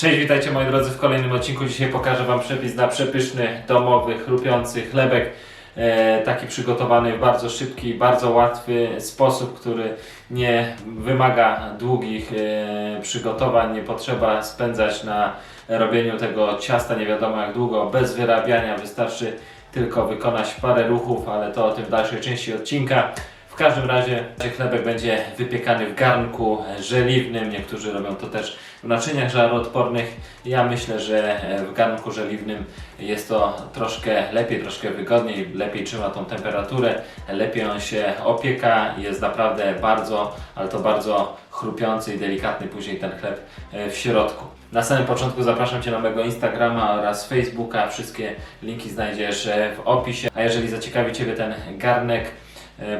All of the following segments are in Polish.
Cześć, witajcie moi drodzy w kolejnym odcinku. Dzisiaj pokażę Wam przepis na przepyszny, domowy, chrupiący chlebek. E, taki przygotowany w bardzo szybki, bardzo łatwy sposób, który nie wymaga długich e, przygotowań. Nie potrzeba spędzać na robieniu tego ciasta nie wiadomo jak długo, bez wyrabiania. Wystarczy tylko wykonać parę ruchów, ale to o tym w dalszej części odcinka. Każdym razie chlebek będzie wypiekany w garnku żeliwnym. Niektórzy robią to też w naczyniach żaroodpornych. Ja myślę, że w garnku żeliwnym jest to troszkę lepiej, troszkę wygodniej, lepiej trzyma tą temperaturę, lepiej on się opieka jest naprawdę bardzo, ale to bardzo chrupiący i delikatny później ten chleb e, w środku. Na samym początku zapraszam Cię na mojego Instagrama oraz Facebooka. Wszystkie linki znajdziesz e, w opisie. A jeżeli zaciekawi Ciebie ten garnek,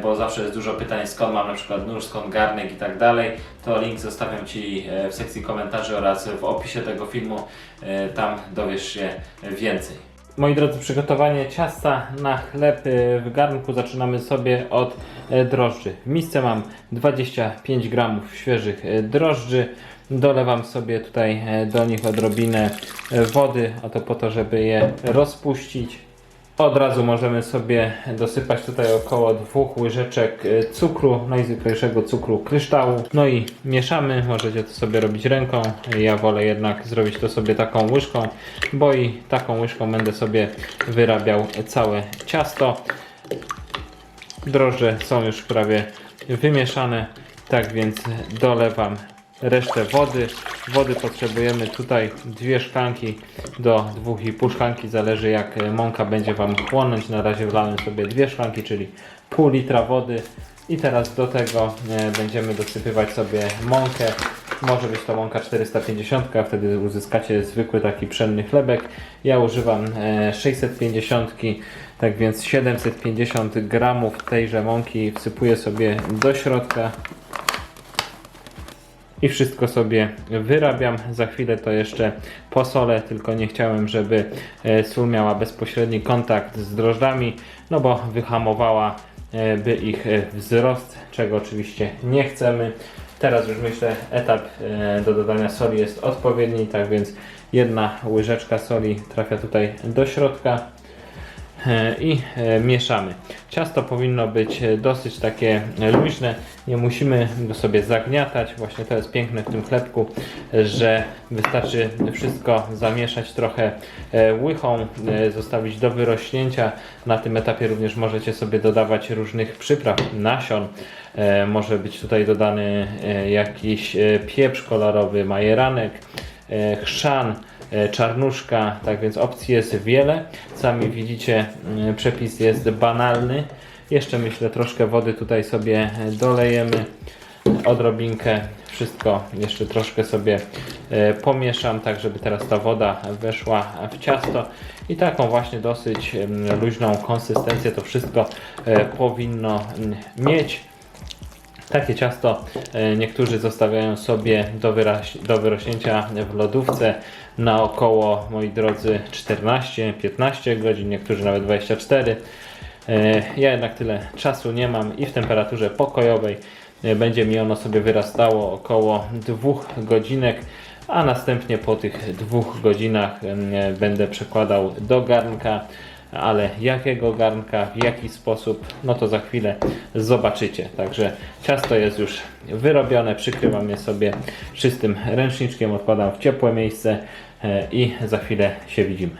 bo zawsze jest dużo pytań, skąd mam na przykład nóż, skąd garnek i tak dalej, to link zostawiam Ci e, w sekcji komentarzy oraz w opisie tego filmu. E, Tam dowiesz się więcej. Moi drodzy, przygotowanie ciasta na chleb e, w garnku zaczynamy sobie od e, drożdży. W misce mam 25 gramów świeżych e, drożdży. Dolewam sobie tutaj e, do nich odrobinę e, wody, a to po to, żeby je rozpuścić. Od razu możemy sobie dosypać tutaj około dwóch łyżeczek e, cukru, najzwyklejszego cukru kryształu. No i mieszamy, możecie to sobie robić ręką. Ja wolę jednak zrobić to sobie taką łyżką, bo i taką łyżką będę sobie wyrabiał całe ciasto. Drożdże są już prawie wymieszane, tak więc dolewam resztę wody. Wody potrzebujemy tutaj dwie szklanki do 2,5 szklanki, zależy jak e, mąka będzie Wam chłonąć. Na razie wlałem sobie dwie szklanki, czyli pół litra wody. I teraz do tego e, będziemy dosypywać sobie mąkę. Może być to mąka 450, a wtedy uzyskacie zwykły taki pszenny chlebek. Ja używam e, 650, tak więc 750 gramów tejże mąki wsypuję sobie do środka i wszystko sobie wyrabiam. Za chwilę to jeszcze posolę, tylko nie chciałem, żeby e, sól miała bezpośredni kontakt z drożdżami, no bo wyhamowała e, by ich e, wzrost, czego oczywiście nie chcemy. Teraz już myślę etap do dodania soli jest odpowiedni, tak więc jedna łyżeczka soli trafia tutaj do środka. E, i e, mieszamy. Ciasto powinno być e, dosyć takie luźne, nie musimy go sobie zagniatać. Właśnie to jest piękne w tym chlebku, że wystarczy wszystko zamieszać trochę łychą, zostawić do wyrośnięcia. Na tym etapie również możecie sobie dodawać różnych przypraw, nasion. Może być tutaj dodany jakiś pieprz kolorowy, majeranek, chrzan czarnuszka, tak więc opcji jest wiele. Sami widzicie, mm, przepis jest banalny. Jeszcze myślę troszkę wody tutaj sobie dolejemy, odrobinkę, wszystko jeszcze troszkę sobie e, pomieszam, tak żeby teraz ta woda weszła w ciasto i taką właśnie dosyć mm, luźną konsystencję to wszystko e, powinno mm, mieć. Takie ciasto e, niektórzy zostawiają sobie do, do wyrośnięcia w lodówce na około, moi drodzy, 14-15 godzin, niektórzy nawet 24. E, Ja jednak tyle czasu nie mam i w temperaturze pokojowej e, będzie mi ono sobie wyrastało około 2 godzinek, a następnie po tych dwóch godzinach em, będę przekładał do garnka ale jakiego garnka, w jaki sposób, no to za chwilę zobaczycie. Także ciasto jest już wyrobione, przykrywam je sobie czystym ręczniczkiem, odkładam w ciepłe miejsce e, i za chwilę się widzimy.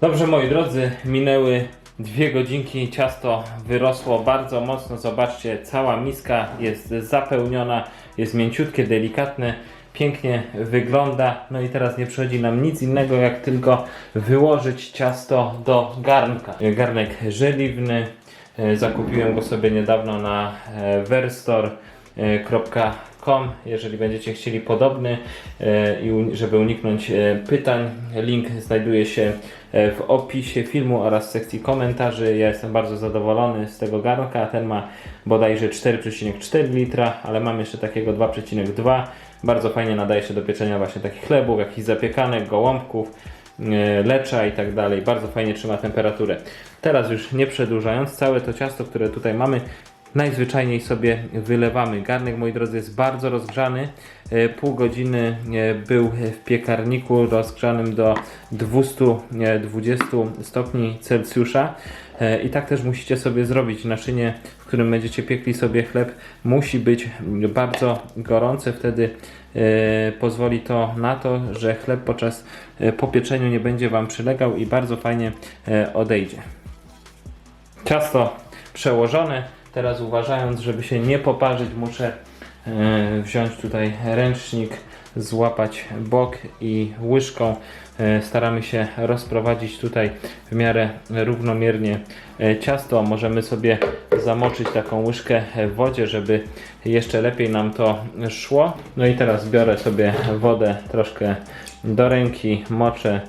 Dobrze moi drodzy, minęły dwie godzinki, ciasto wyrosło bardzo mocno, zobaczcie, cała miska jest zapełniona, jest mięciutkie, delikatne, pięknie wygląda. No i teraz nie przychodzi nam nic innego, jak tylko wyłożyć ciasto do garnka. Garnek żeliwny, e, zakupiłem go sobie niedawno na e, Jeżeli będziecie chcieli podobny e, i żeby uniknąć e, pytań, link znajduje się e, w opisie filmu oraz w sekcji komentarzy. Ja jestem bardzo zadowolony z tego garnka. Ten ma bodajże 4,4 litra, ale mam jeszcze takiego 2,2. Bardzo fajnie nadaje się do pieczenia właśnie takich chlebów, jakichś zapiekanek, gołąbków, lecza i tak dalej. Bardzo fajnie trzyma temperaturę. Teraz już nie przedłużając, całe to ciasto, które tutaj mamy, najzwyczajniej sobie wylewamy. Garnek, moi drodzy, jest bardzo rozgrzany. E, Pół godziny e, był w piekarniku rozgrzanym do 220 stopni Celsjusza. E, I tak też musicie sobie zrobić. Naczynie, w którym będziecie piekli sobie chleb, musi być bardzo gorące. Wtedy e, pozwoli to na to, że chleb podczas e, po pieczeniu nie będzie Wam przylegał i bardzo fajnie e, odejdzie. Ciasto przełożone. Teraz uważając, żeby się nie poparzyć, muszę e, wziąć tutaj ręcznik, złapać bok i łyżką e, staramy się rozprowadzić tutaj w miarę równomiernie e, ciasto. Możemy sobie zamoczyć taką łyżkę w wodzie, żeby jeszcze lepiej nam to szło. No i teraz biorę sobie wodę troszkę do ręki, moczę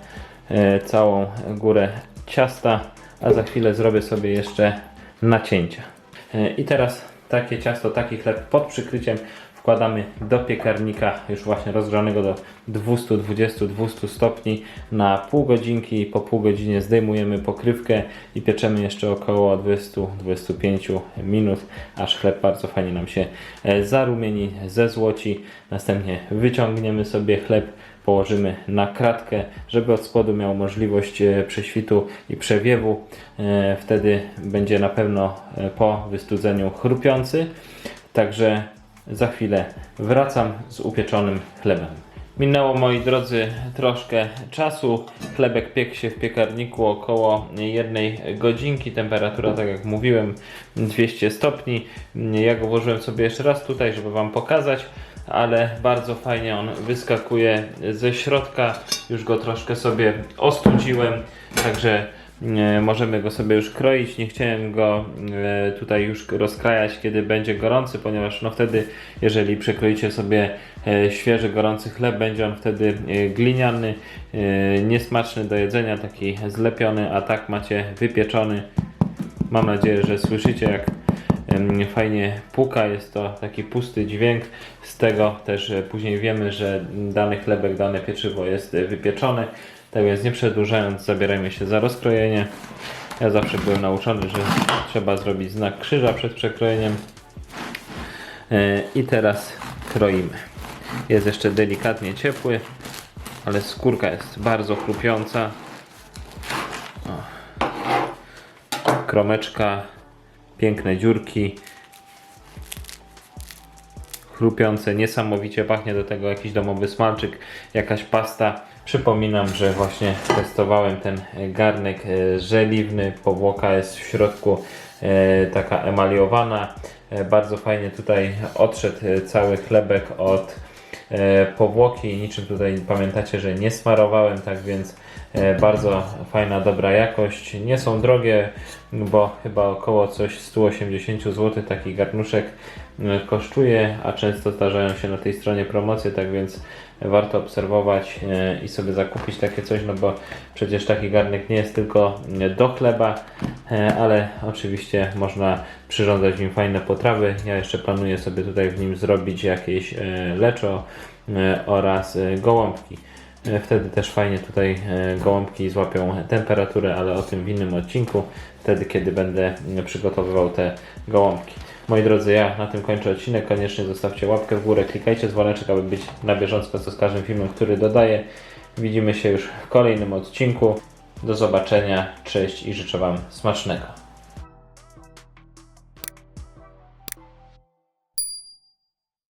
całą górę ciasta, a za chwilę zrobię sobie jeszcze nacięcia. E, I teraz takie ciasto, taki chleb pod przykryciem wkładamy do piekarnika już właśnie rozgrzanego do 220-200 stopni na pół godzinki. Po pół godzinie zdejmujemy pokrywkę i pieczemy jeszcze około 20-25 minut, aż chleb bardzo fajnie nam się e, zarumieni, zezłoci. Następnie wyciągniemy sobie chleb, położymy na kratkę, żeby od spodu miał możliwość e, prześwitu i przewiewu. E, Wtedy będzie na pewno e, po wystudzeniu chrupiący. Także za chwilę wracam z upieczonym chlebem. Minęło moi drodzy troszkę czasu. Chlebek piekł się w piekarniku około jednej godzinki. Temperatura, tak jak mówiłem, 200 stopni. Ja go włożyłem sobie jeszcze raz tutaj, żeby Wam pokazać, ale bardzo fajnie on wyskakuje ze środka. Już go troszkę sobie ostudziłem, także e, możemy go sobie już kroić. Nie chciałem go e, tutaj już rozkrajać, kiedy będzie gorący, ponieważ no wtedy, jeżeli przekroicie sobie e, świeży, gorący chleb, będzie on wtedy gliniany, niesmaczny do jedzenia, taki zlepiony, a tak macie wypieczony. Mam nadzieję, że słyszycie jak fajnie puka, jest to taki pusty dźwięk. Z tego też e, później wiemy, że dany chlebek, dane pieczywo jest e, wypieczone. Tak więc nie przedłużając, zabierajmy się za rozkrojenie. Ja zawsze byłem nauczony, że trzeba zrobić znak krzyża przed przekrojeniem. E, I teraz kroimy. Jest jeszcze delikatnie ciepły, ale skórka jest bardzo chrupiąca. kromeczka, piękne dziurki, chrupiące, niesamowicie pachnie do tego jakiś domowy smalczyk, jakaś pasta. Przypominam, że właśnie testowałem ten garnek e, żeliwny, powłoka jest w środku e, taka emaliowana. E, Bardzo fajnie tutaj odszedł e, cały chlebek od e, powłoki. Niczym tutaj pamiętacie, że nie smarowałem, tak więc e, bardzo fajna, dobra jakość. Nie są drogie, bo chyba około coś 180 zł taki garnuszek e, kosztuje, a często zdarzają się na tej stronie promocje, tak więc warto obserwować e, i sobie zakupić takie coś, no bo przecież taki garnek nie jest tylko e, do chleba, e, ale oczywiście można przyrządzać w nim fajne potrawy. Ja jeszcze planuję sobie tutaj w nim zrobić jakieś e, leczo e, oraz e, gołąbki. E, Wtedy też fajnie tutaj e, gołąbki złapią temperaturę, ale o tym w innym odcinku, wtedy kiedy będę mm, przygotowywał te gołąbki. Moi drodzy, ja na tym kończę odcinek. Koniecznie zostawcie łapkę w górę, klikajcie dzwoneczek, aby być na bieżąco z każdym filmem, który dodaję. Widzimy się już w kolejnym odcinku. Do zobaczenia, cześć i życzę Wam smacznego.